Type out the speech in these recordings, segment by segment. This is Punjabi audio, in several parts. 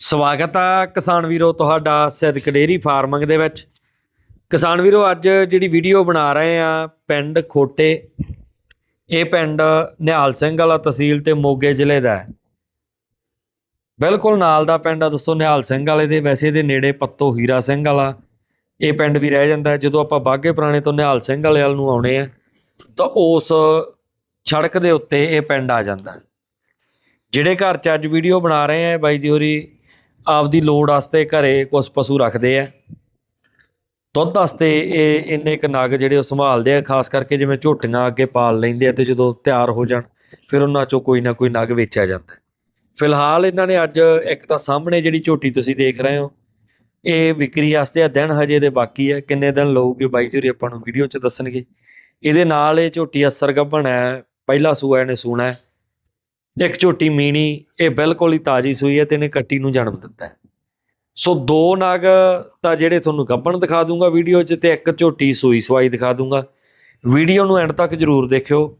ਸਵਾਗਤ ਆ ਕਿਸਾਨ ਵੀਰੋ ਤੁਹਾਡਾ ਸਿਦਕ ਡੇਰੀ ਫਾਰਮਿੰਗ ਦੇ ਵਿੱਚ। ਕਿਸਾਨ ਵੀਰੋ, ਅੱਜ ਜਿਹੜੀ ਵੀਡੀਓ ਬਣਾ ਰਹੇ ਆ ਪਿੰਡ ਖੋਟੇ, ਇਹ ਪਿੰਡ ਨਿਹਾਲ ਸਿੰਘ ਵਾਲਾ ਤਹਿਸੀਲ ਤੇ ਮੋਗੇ ਜ਼ਿਲ੍ਹੇ ਦਾ ਹੈ। ਬਿਲਕੁਲ ਨਾਲ ਦਾ ਪਿੰਡ ਆ ਦੋਸਤੋ, ਨਿਹਾਲ ਸਿੰਘ ਵਾਲੇ ਦੇ, ਵੈਸੇ ਦੇ ਨੇੜੇ ਪੱਤੋ ਹੀਰਾ ਸਿੰਘ ਵਾਲਾ। ਇਹ ਪਿੰਡ ਵੀ ਰਹਿ ਜਾਂਦਾ ਜਦੋਂ ਆਪਾਂ ਬਾਗੇ ਪੁਰਾਣੇ ਤੋਂ ਨਿਹਾਲ ਸਿੰਘ ਵਾਲੇ ਵੱਲ ਨੂੰ ਆਉਣੇ ਆ, ਤਾਂ ਉਸ ਸੜਕ ਦੇ ਉੱਤੇ ਇਹ ਪਿੰਡ ਆ ਜਾਂਦਾ ਜਿਹੜੇ ਘਰ 'ਚ ਅੱਜ ਵੀਡੀਓ ਬਣਾ ਰਹੇ ਆ ਬਾਈ ਜੀ ਹੋਰੀ ਆਪਦੀ ਲੋੜ ਵਾਸਤੇ ਘਰੇ ਕੁਝ ਪਸ਼ੂ ਰੱਖਦੇ ਆ। ਦੁੱਧ ਵਾਸਤੇ ਇਹ ਇੰਨੇ ਕ ਨਗ ਜਿਹੜੇ ਉਹ ਸੰਭਾਲਦੇ ਆ, ਖਾਸ ਕਰਕੇ ਜਿਵੇਂ ਝੋਟੀਆਂ ਅੱਗੇ ਪਾਲ ਲੈਂਦੇ ਆ ਤੇ ਜਦੋਂ ਤਿਆਰ ਹੋ ਜਾਣ, ਫਿਰ ਉਹਨਾਂ ਚੋਂ ਕੋਈ ਨਾ ਕੋਈ ਨਗ ਵੇਚਿਆ ਜਾਂਦਾ। ਫਿਲਹਾਲ ਇਹਨਾਂ ਨੇ ਅੱਜ ਇੱਕ ਤਾਂ ਸਾਹਮਣੇ ਜਿਹੜੀ ਝੋਟੀ ਤੁਸੀਂ ਦੇਖ ਰਹੇ ਹੋ, ਇਹ ਵਿਕਰੀ ਵਾਸਤੇ ਆ, ਦਿਨ ਹਜੇ ਦੇ ਬਾਕੀ ਹੈ ਕਿੰਨੇ ਦਿਨ ਲਊਗੇ ਬਾਈ ਜੀ ਆਪਾਂ ਨੂੰ ਵੀਡੀਓ 'ਚ ਦੱਸਣਗੇ। ਇਹਦੇ ਨਾਲ ਇਹ ਝੋਟੀ ਅਸਰ ਗੱਭਣ ਹੈ, ਪਹਿਲਾ ਸੂਆ ਇਹਨੇ ਸੂਣਾ ਹੈ। ਇੱਕ ਝੋਟੀ ਮੀਣੀ, ਇਹ ਬਿਲਕੁਲ ਹੀ ਤਾਜੀ ਸੂਈ ਹੈ ਤੇ ਇਹਨੇ ਕੱਟੀ ਨੂੰ ਜਨਮ ਦਿੱਤਾ ਹੈ। ਸੋ ਦੋ ਨਗ ਤਾਂ ਜਿਹੜੇ ਤੁਹਾਨੂੰ ਗੱਭਣ ਦਿਖਾ ਦੂੰਗਾ ਵੀਡੀਓ 'ਚ ਤੇ ਇੱਕ ਝੋਟੀ ਸੂਈ ਸਵਾਈ ਦਿਖਾ ਦੂੰਗਾ। ਵੀਡੀਓ ਨੂੰ ਐਂਡ ਤੱਕ ਜਰੂਰ ਦੇਖਿਓ।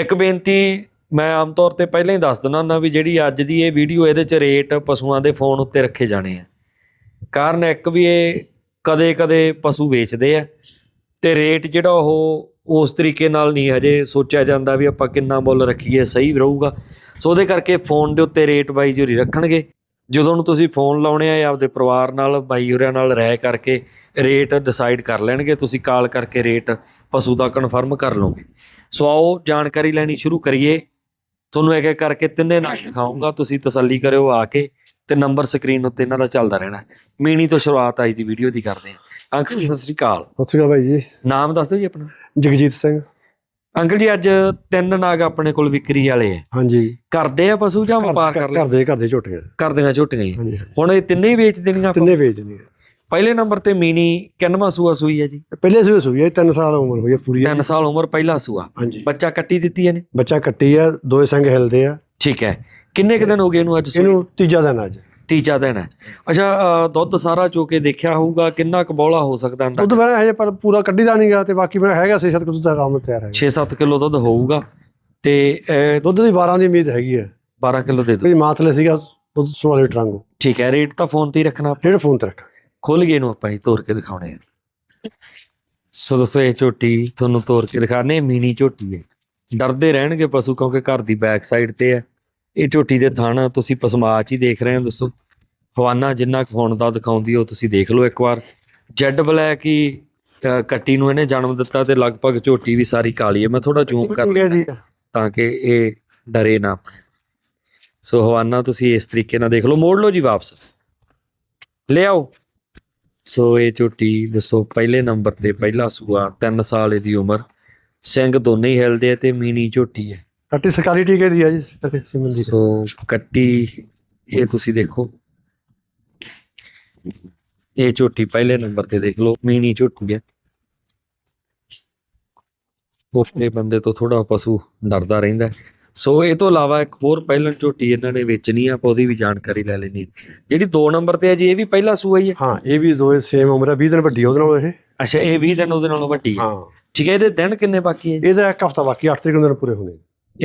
ਇੱਕ ਬੇਨਤੀ ਮੈਂ ਆਮ ਤੌਰ ਤੇ ਪਹਿਲਾਂ ਹੀ ਦੱਸ ਦਿੰਦਾ ਹੁੰਦਾ ਵੀ ਜਿਹੜੀ ਅੱਜ ਦੀ ਇਹ ਵੀਡੀਓ ਇਹਦੇ 'ਚ ਰੇਟ ਪਸ਼ੂਆਂ ਦੇ ਫੋਨ ਉੱਤੇ ਰੱਖੇ ਜਾਣੇ ਆ। ਕਾਰਨ ਇੱਕ ਵੀ ਇਹ ਕਦੇ-ਕਦੇ ਪਸ਼ੂ ਵੇਚਦੇ ਆ ਤੇ ਰੇਟ ਜਿਹੜਾ ਉਹ ਉਸ ਤਰੀਕੇ ਨਾਲ ਨਹੀਂ ਹਜੇ ਸੋਚਿਆ ਜਾਂਦਾ ਵੀ ਆਪਾਂ ਕਿੰਨਾ ਮੁੱਲ ਰੱਖੀਏ, ਸਹੀ ਰਹੂਗਾ। ਸੋ ਉਹਦੇ ਕਰਕੇ ਫੋਨ ਦੇ ਉੱਤੇ ਰੇਟ ਬਾਈ ਜੁਰੀ ਰੱਖਣਗੇ। ਜਦੋਂ ਨੂੰ ਤੁਸੀਂ ਫੋਨ ਲਾਉਣੇ ਆ ਆਪਦੇ ਪਰਿਵਾਰ ਨਾਲ ਬਾਈ ਹੋਰਿਆਂ ਨਾਲ ਰਾਏ ਕਰਕੇ ਰੇਟ ਡਿਸਾਈਡ ਕਰ ਲੈਣਗੇ ਤੁਸੀਂ ਕਾਲ ਕਰਕੇ ਰੇਟ ਪਸ਼ੂ ਦਾ ਕਨਫਰਮ ਕਰ ਲਓਗੇ। ਸੋ ਆਓ ਜਾਣਕਾਰੀ ਲੈਣੀ ਸ਼ੁਰੂ ਕਰੀਏ। ਤੁਹਾਨੂੰ ਇੱਕ ਇੱਕ ਕਰਕੇ ਤਿੰਨੇ ਨਾਮ ਦਿਖਾਉਂਗਾ ਤੁਸੀਂ ਤਸੱਲੀ ਕਰਿਓ ਆ ਕੇ ਤੇ ਨੰਬਰ ਸਕਰੀਨ ਉੱਤੇ ਇਹਨਾਂ ਦਾ ਚੱਲਦਾ ਰਹਿਣਾ। ਮੀਣੀ ਤੋਂ ਸ਼ੁਰੂਆਤ ਅੱਜ ਦੀ ਵੀਡੀਓ ਦੀ ਕਰਦੇ ਹਾਂ ਅੰਕਲ ਜੀ, ਸਤਿ ਸ੍ਰੀ ਅਕਾਲ। ਸਤਿ ਸ਼੍ਰੀ ਅਕਾਲ ਭਾਈ ਜੀ। ਨਾਮ ਦੱਸ ਦਿਓ ਜੀ ਆਪਣਾ। ਜਗਜੀਤ ਸਿੰਘ। ਅੰਕਲ ਜੀ ਅੱਜ ਤਿੰਨ ਨਾਗ ਆਪਣੇ ਕੋਲ ਵਿਕਰੀ ਵਾਲੇ ਆ। ਹਾਂਜੀ। ਕਰਦੇ ਆ ਪਸ਼ੂ ਜਾਂ ਵਪਾਰ ਕਰ ਲੈ ਘਰ ਦੇ ਘਰ ਦੇ ਝੋਟੇ ਕਰਦੀਆਂ ਝੋਟੀਆਂ ਹੀ। ਹਾਂਜੀ ਹੁਣ ਇਹ ਤਿੰਨੇ ਹੀ ਵੇਚ ਦੇਣੀਆਂ ਆਪਾਂ? ਤਿੰਨੇ ਵੇਚ ਦਿੰਦੇ ਆ ਪਹਿਲੇ ਨੰਬਰ ਤੇ ਮੀਨੀ ਕਿੰਨਵਾਂ ਸੂਆ ਸੂਈ ਹੈ ਜੀ? ਪਹਿਲੇ ਸੂਏ ਸੂਈ ਹੈ 3 ਸਾਲ ਉਮਰ ਹੋਈ ਹੈ ਪੂਰੀ 3 ਸਾਲ ਉਮਰ ਪਹਿਲਾ ਸੂਆ। ਹਾਂਜੀ। ਬੱਚਾ ਕੱਟੀ ਦਿੱਤੀ ਇਹਨੇ? ਬੱਚਾ ਕੱਟੀ ਆ ਦੋਏ ਸੰਗ ਹਿਲਦੇ ਆ। ਠੀਕ ਹੈ। ਕਿੰਨੇ ਕੁ ਦਿਨ ਹੋ ਗਏ ਇਹਨੂੰ ਅੱਜ ਸੂਈ? ਇਹਨੂੰ ਤੀਜਾ ਦਿਨ ਅੱਜ। ਤੀਜਾ ਦਿਨ ਹੈ। ਅੱਛਾ ਅ, ਦੁੱਧ ਸਾਰਾ ਚੋ ਕੇ ਦੇਖਿਆ ਹੋਊਗਾ ਕਿੰਨਾ ਕੁ ਬੌਲਾ ਹੋ ਸਕਦਾ ਅੰਦਰ ਦੁੱਧ ਮੈਂ ਹਜੇ ਪਰ ਪੂਰਾ ਕੱਢੀ ਦਾ ਨਹੀਂਗਾ ਤੇ ਬਾਕੀ ਮੈਂ ਹੈਗਾ 6-7 ਕਿਲੋ ਦਾ ਆਰਾਮ ਨਾਲ ਤਿਆਰ ਹੈ 6-7 ਕਿਲੋ ਦੁੱਧ ਹੋਊਗਾ ਤੇ ਅ, ਦੁੱਧ ਦੀ 12 ਦੀ ਉਮੀਦ ਹੈਗੀ ਹੈ। 12 ਕਿਲੋ ਦੇ ਦੋ ਕੋਈ ਮਾਤਲੇ ਸੀਗਾ ਦੁੱਧ 16 ਲੀਟਰ ਵਾਂਗੂ। ਠੀਕ ਹੈ ਰੇਟ ਤਾਂ ਫੋਨ ਤੇ ਹੀ ਰੱਖਣਾ। ਡੇਢ ਫੋਨ ਤੇ ਰੱਖ ਖੁੱਲ ਗਏ ਨੂੰ ਆਪਾਂ ਹੀ ਤੋੜ ਕੇ ਦਿਖਾਉਣੇ ਆ। ਸੋ ਦੋਸਤੋ ਇਹ ਝੋਟੀ ਤੁਹਾਨੂੰ ਤੋੜ ਕੇ ਦਿਖਾਣੇ ਮੀਨੀ ਝੋਟੀ ਹੈ। ਡਰਦੇ ਰਹਿਣਗੇ ਪਸ਼ੂ ਕਿਉਂਕਿ ਘਰ ਦੀ ਬੈਕ ਸਾਈਡ ਤੇ ਹੈ। ਇਹ ਝੋਟੀ ਦੇ ਥਣ ਤੁਸੀਂ ਪਸਮਾਚ ਹੀ ਦੇਖ ਰਹੇ ਹੋ ਦੋਸਤੋ ਹਵਾਨਾ ਜਿੰਨਾ ਹੁਣ ਦਾ ਦਿਖਾਉਂਦੀ ਉਹ ਤੁਸੀਂ ਦੇਖ ਲਓ ਇੱਕ ਵਾਰ। ਜੈਡ ਬਲੈਕ ਹੀ ਕੱਟੀ ਨੂੰ ਇਹਨੇ ਜਨਮ ਦਿੱਤਾ ਤੇ ਲਗਭਗ ਝੋਟੀ ਵੀ ਸਾਰੀ ਕਾਲੀ ਹੈ ਮੈਂ ਥੋੜਾ ਜ਼ੂਮ ਕਰ ਤਾਂ ਕਿ ਇਹ ਡਰੇ ਨਾ ਸੋ ਹਵਾਨਾ ਤੁਸੀਂ ਇਸ ਤਰੀਕੇ ਨਾਲ ਦੇਖ ਲਓ। ਮੋੜ ਲਓ ਜੀ ਵਾਪਸ। ਲੈ ਆਓ ਸੋ ਇਹ ਝੋਟੀ ਦੱਸੋ ਪਹਿਲੇ ਨੰਬਰ ਤੇ ਪਹਿਲਾ ਸੂਆ 3 ਸਾਲ ਦੀ ਉਮਰ। ਸਿੰਘ ਦੋਨੇ ਹੀ ਹਿਲਦੇ ਤੇ ਮੀਨੀ ਝੋਟੀ ਹੈ। ਕੱਟੀ ਸਰਕਾਰੀ ਟੀਕੇ ਦੀ ਆ ਜੀ ਸਿਮਨ ਦੀ। ਸੋ ਕੱਟੀ ਇਹ ਤੁਸੀਂ ਦੇਖੋ। ਇਹ ਝੋਟੀ ਪਹਿਲੇ ਨੰਬਰ ਤੇ ਦੇਖ ਲਓ ਮੀਨੀ ਝੋਟੀ ਹੈ ਉਪਨੇ ਬੰਦੇ ਤੋਂ ਥੋੜਾ ਪਸ਼ੂ ਡਰਦਾ ਰਹਿੰਦਾ ਹੈ। ਸੋ ਇਹ ਤੋਂ ਇਲਾਵਾ ਇੱਕ ਹੋਰ ਪਹਿਲਣ ਝੋਟੀ ਇਹਨਾਂ ਨੇ ਵੇਚਣੀ ਆ ਆਪਾਂ ਉਹਦੀ ਵੀ ਜਾਣਕਾਰੀ ਲੈ ਲੈਣੀ ਜਿਹੜੀ 2 ਨੰਬਰ ਤੇ ਹੈ ਜੀ ਇਹ ਵੀ ਪਹਿਲਾ ਸੂਆ ਹੀ ਹੈ ਹਾਂ ਇਹ ਵੀ ਦੋਏ ਸੇਮ ਉਮਰ ਹੈ 20 ਦਿਨ ਵੱਡੀ ਉਹਦੇ ਨਾਲੋਂ ਇਹ। ਅੱਛਾ ਇਹ 20 ਦਿਨ ਉਹਦੇ ਨਾਲੋਂ ਵੱਡੀ ਹੈ ਹਾਂ। ਠੀਕ ਹੈ ਇਹਦੇ ਦਿਨ ਕਿੰਨੇ ਬਾਕੀ ਹੈ? ਇਹਦਾ ਇੱਕ ਹਫਤਾ ਬਾਕੀ 8 ਤਰੀਕ ਨੂੰ ਦਿਨ ਪੂਰੇ ਹੋਣੇ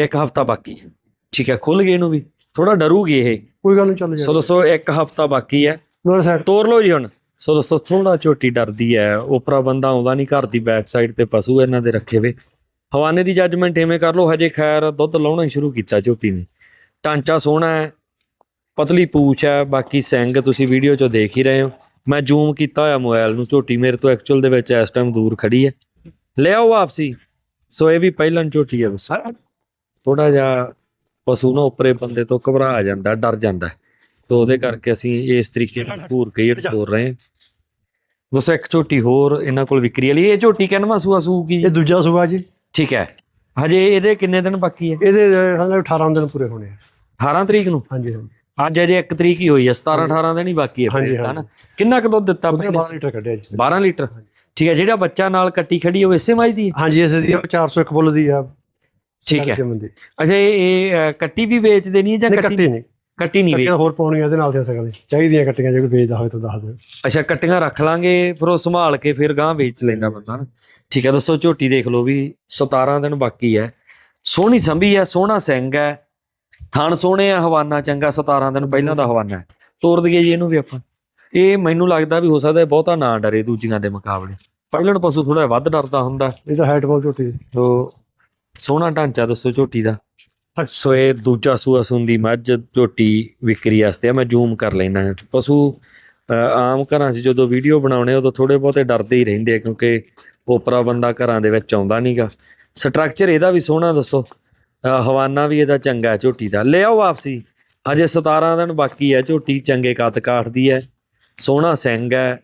ਇੱਕ ਹਫਤਾ ਬਾਕੀ ਹੈ। ਠੀਕ ਹੈ ਖੁੱਲ ਗਏ ਇਹਨੂੰ ਵੀ। ਥੋੜਾ ਡਰੂਗੀ ਇਹ। ਕੋਈ ਗੱਲ ਨਹੀਂ ਚੱਲ ਜਾ ਸੋ ਦੋਸਤੋ ਇੱਕ ਹਫਤਾ ਬਾਕੀ ਹੈ। ਨੋਰ ਸਾਈਡ ਤੋਰ ਲਓ ਜੀ ਹੁਣ। ਸੋ ਦੋਸਤੋ ਥੋੜਾ ਝੋਟੀ ਡਰਦੀ ਹੈ। ਉਪਰਾ ਬੰਦਾ ਆਉਂਦਾ ਨਹੀਂ ਘਰ ਦੀ ਬੈਕ ਸਾਈਡ ਤੇ ਪਸ਼ੂ ਇਹਨਾਂ ਦੇ ਰੱਖੇ ਵੇ। ਹਵਾਨੇ ਦੀ ਜੱਜਮੈਂਟ ਐਵੇਂ ਕਰ ਲਓ ਹਜੇ ਖੈਰ ਦੁੱਧ ਲਾਉਣਾ ਹੀ ਸ਼ੁਰੂ ਕੀਤਾ ਝੋਟੀ ਨੇ। ਟਾਂਚਾ ਸੋਹਣਾ ਹੈ ਪਤਲੀ ਪੂਛ ਹੈ ਬਾਕੀ ਸਿੰਘ ਤੁਸੀਂ ਵੀਡੀਓ 'ਚੋਂ ਦੇਖ ਹੀ ਰਹੇ ਹੋ। ਮੈਂ ਜ਼ੂਮ ਕੀਤਾ ਹੋਇਆ ਮੋਬਾਈਲ ਨੂੰ ਝੋਟੀ ਮੇਰੇ ਤੋਂ ਐਕਚੁਅਲ ਦੇ ਵਿੱਚ ਇਸ ਟਾਈਮ ਦੂਰ ਖੜੀ ਹੈ। ਲੈ ਆਓ ਵਾਪਸੀ। ਸੋ ਇਹ ਵੀ ਪਹਿਲਾਂ ਝੋਟੀ ਹੈ ਬਸ ਥੋੜਾ ਜਿਹਾ ਪਸ਼ੂ ਨਾ ਉੱਪਰੇ ਬੰਦੇ ਤੋਂ ਘਬਰਾ ਜਾਂਦਾ ਡਰ ਜਾਂਦਾ। ਤੋ ਉਹਦੇ ਕਰਕੇ ਅਸੀਂ ਇਸ ਤਰੀਕੇ ਨਾਲ ਘੂਰ ਕੇ ਤੋਰ ਰਹੇ ਹਾਂ। ਦੋਸਤੋ ਇੱਕ ਝੋਟੀ ਹੋਰ ਇਹਨਾਂ ਕੋਲ ਵਿਕਰੀ ਵਾਲੀ ਇਹ ਝੋਟੀ ਕਿੰਨਵਾਂ ਸੂਆ ਸੂਗੀ? ਇਹ ਦੂਜਾ ਸੁਭਾ ਜੀ। ਠੀਕ ਹੈ। ਹਜੇ ਇਹਦੇ ਕਿੰਨੇ ਦਿਨ ਬਾਕੀ ਹੈ? ਇਹਦੇ ਹਾਂ 18 ਦਿਨ ਪੂਰੇ ਹੋਣੇ ਆ। 18 ਤਰੀਕ ਨੂੰ? ਹਾਂਜੀ ਹਾਂਜੀ। ਅੱਜ ਅਜੇ 1 ਤਰੀਕ ਹੀ ਹੋਈ ਹੈ 17 18 ਦਿਨ ਹੀ ਬਾਕੀ ਹੈ ਹਾਂਜੀ, ਫਿਰ ਤਾਂ ਨਾ? ਕਿੰਨਾ ਕੁ ਦੁੱਧ ਦਿੱਤਾ ਉਹਨੇ ਪਹਿਲੇ 12 ਲੀਟਰ ਕੱਢਿਆ ਜੀ। 12 ਲੀਟਰ। ਠੀਕ ਹੈ ਜਿਹੜਾ ਬੱਚਾ ਨਾਲ ਕੱਟੀ ਖੜੀ ਉਹ ਇਸੇ ਮਾਈ ਦੀ ਹਾਂਜੀ ਇਸ ਦੀ ਉਹ 401 ਬੁੱਲ ਦੀ ਆ। ਠੀਕ ਹੈ। ਅੱਛਾ ਇਹ ਇਹ, ਅ, ਕੱਟੀ ਵੀ ਵੇਚ ਦੇਣੀ ਹੈ ਜਾਂ ਨਹੀਂ ਕੱਟੀ ਨਹੀਂ। ਕੱਟੀ ਨਹੀਂ ਵੇਚ ਕੱਟੀਆਂ ਹੋਰ ਪਾਉਣੀਆਂ ਇਹਦੇ ਨਾਲ ਦੇ ਸਕਦੇ ਚਾਹੀਦੀਆਂ ਕੱਟੀਆਂ ਜੇ ਕੋਈ ਵੇਚਦਾ ਹੋਵੇ ਤਾਂ ਦੱਸ ਦਿਓ। ਅੱਛਾ ਕੱਟੀਆਂ ਰੱਖ ਲਾਂਗੇ ਫਿਰ ਉਹ ਸੰਭਾਲ ਕੇ ਫਿਰ ਗਾਂ ਵੇਚ ਲੈਂਦਾ ਬੰਦਾ ਨਾ। ਠੀਕ ਹੈ ਦੋਸਤੋ ਝੋਟੀ ਦੇਖ ਲਓ ਵੀ 17 ਦਿਨ ਬਾਕੀ ਹੈ। ਸੋਹਣੀ ਸੰਭੀ ਹੈ ਸੋਹਣਾ ਸਿੰਘ ਹੈ। ਥਣ ਸੋਹਣੇ ਆ ਹਵਾਨਾ ਚੰਗਾ 17 ਦਿਨ ਪਹਿਲਾਂ ਦਾ ਹਵਾਨਾ ਹੈ। ਤੋਰ ਦਈਏ ਜੀ ਇਹਨੂੰ ਵੀ ਆਪਾਂ। ਇਹ ਮੈਨੂੰ ਲੱਗਦਾ ਵੀ ਹੋ ਸਕਦਾ ਇਹ ਬਹੁਤਾ ਨਾ ਡਰੇ ਦੂਜੀਆਂ ਦੇ ਮੁਕਾਬਲੇ। ਪਹਿਲਣ ਪਸ਼ੂ ਥੋੜਾ ਵੱਧ ਡਰਦਾ ਹੁੰਦਾ। ਇਹ ਤਾਂ ਹਾਈਟ ਹੈ। ਸੋ ਸੋਹਣਾ ਢਾਂਚਾ ਦੱਸੋ ਝੋਟੀ ਦਾ। ਸੋ ਇਹ ਦੂਜਾ ਸੂਆ ਸੁੰਦੀ ਮੱਝ ਝੋਟੀ ਵਿਕਰੀ ਵਾਸਤੇ ਆ ਮੈਂ ਜ਼ੂਮ ਕਰ ਲੈਣਾ ਹੈ। ਪਸ਼ੂ ਆਮ ਘਰਾਂ 'ਚ ਜਦੋਂ ਵੀਡੀਓ ਬਣਾਉਣੇ ਉਦੋਂ ਥੋੜੇ ਬਹੁਤੇ ਡਰਦੇ ਹੀ ਰਹਿੰਦੇ ਆ ਕਿਉਂਕਿ ਓਪਰਾ ਬੰਦਾ ਘਰਾਂ ਦੇ ਵਿੱਚ ਆਉਂਦਾ ਨਹੀਂਗਾ ਸਟਰਕਚਰ ਇਹਦਾ ਵੀ ਸੋਹਣਾ ਦੱਸੋ। ਹਵਾਨਾ ਵੀ ਇਹਦਾ ਚੰਗਾ ਹੈ ਝੋਟੀ ਦਾ। ਲੈ ਆਓ ਵਾਪਸੀ। ਅਜੇ 17 ਦਿਨ ਬਾਕੀ ਹੈ ਝੋਟੀ ਚੰਗੇ ਕੱਦ ਕਾਠ ਦੀ ਹੈ ਸੋਹਣਾ ਸਿੰਘ ਹੈ।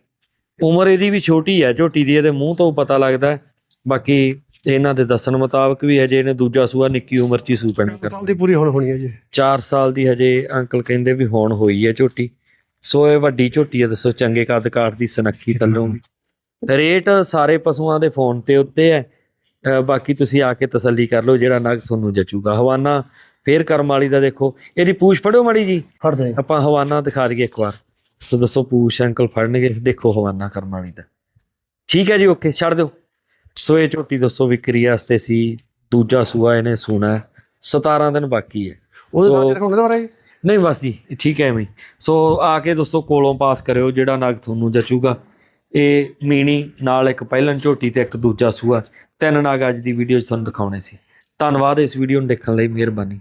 ਉਮਰ ਇਹਦੀ ਵੀ ਛੋਟੀ ਹੈ ਝੋਟੀ ਦੀ ਇਹਦੇ ਮੂੰਹ ਤੋਂ ਪਤਾ ਲੱਗਦਾ। ਬਾਕੀ ਇਹਨਾਂ ਦੇ ਦੱਸਣ ਮੁਤਾਬਕ ਵੀ ਹਜੇ ਇਹਨੇ ਦੂਜਾ ਸੂਆ ਨਿੱਕੀ ਉਮਰ 'ਚ ਹੀ ਸੂ ਪੈਣਾ ਕਰ ਸਾਲ ਦੀ ਪੂਰੀ ਹੁਣ ਹੋਣੀ ਹੈ ਜੀ। 4 ਸਾਲ ਦੀ ਹਜੇ ਅੰਕਲ ਕਹਿੰਦੇ ਵੀ ਹੁਣ ਹੋਈ ਹੈ ਝੋਟੀ। ਸੋ ਇਹ ਵੱਡੀ ਝੋਟੀ ਹੈ ਦੱਸੋ ਚੰਗੇ ਕੱਦ ਕਾਠ ਦੀ ਸਨੱਖੀ ਥੱਲੋਂ ਰੇਟ ਸਾਰੇ ਪਸ਼ੂਆਂ ਦੇ ਫੋਨ ਤੇ ਉੱਤੇ ਹੈ। ਬਾਕੀ ਤੁਸੀਂ ਆ ਕੇ ਤਸੱਲੀ ਕਰ ਲਓ ਜਿਹੜਾ ਨਗ ਤੁਹਾਨੂੰ ਜਚੂਗਾ। ਹਵਾਨਾ ਫੇਰ ਕਰਮ ਵਾਲੀ ਦਾ ਦੇਖੋ। ਇਹਦੀ ਪੂਛ ਫੜਿਓ ਮੜੀ ਜੀ। ਹਟ ਜਾਏ ਆਪਾਂ ਹਵਾਨਾ ਦਿਖਾ ਦਈਏ ਇੱਕ ਵਾਰ। ਸੋ ਦੱਸੋ ਪੂਛ ਅੰਕਲ ਫੜਨਗੇ। ਦੇਖੋ ਹਵਾਨਾ ਕਰਮ ਵਾਲੀ ਦਾ। ਠੀਕ ਹੈ ਜੀ ਓਕੇ। ਛੱਡ ਦਿਓ। ਸੋ ਇਹ ਝੋਟੀ ਦੱਸੋ ਵਿਕਰੀ ਵਾਸਤੇ ਸੀ ਦੂਜਾ ਸੂਆ ਇਹਨੇ ਸੂਣਾ 17 ਦਿਨ ਬਾਕੀ ਹੈ। ਉਹਦੇ ਨਾਲ ਦਿਖਾਉਂਦੇ ਦੁਬਾਰਾ ਜੀ? ਨਹੀਂ ਬਸ ਜੀ ਠੀਕ ਹੈ ਐਵੇਂ। ਸੋ ਆ ਕੇ ਦੋਸਤੋ ਕੋਲੋਂ ਪਾਸ ਕਰਿਓ ਜਿਹੜਾ ਨਗ ਤੁਹਾਨੂੰ ਜਚੂਗਾ। ਇਹ ਮੀਣੀ ਨਾਲ ਇੱਕ ਪਹਿਲਨ ਝੋਟੀ ਤੇ ਇੱਕ ਦੂਜਾ ਸੂਆ। ਤਿੰਨ ਨਗ ਅੱਜ ਦੀ ਵੀਡੀਓ 'ਚ ਤੁਹਾਨੂੰ ਦਿਖਾਉਣੇ ਸੀ। ਧੰਨਵਾਦ ਇਸ ਵੀਡੀਓ ਨੂੰ ਦੇਖਣ ਲਈ ਮਿਹਰਬਾਨੀ।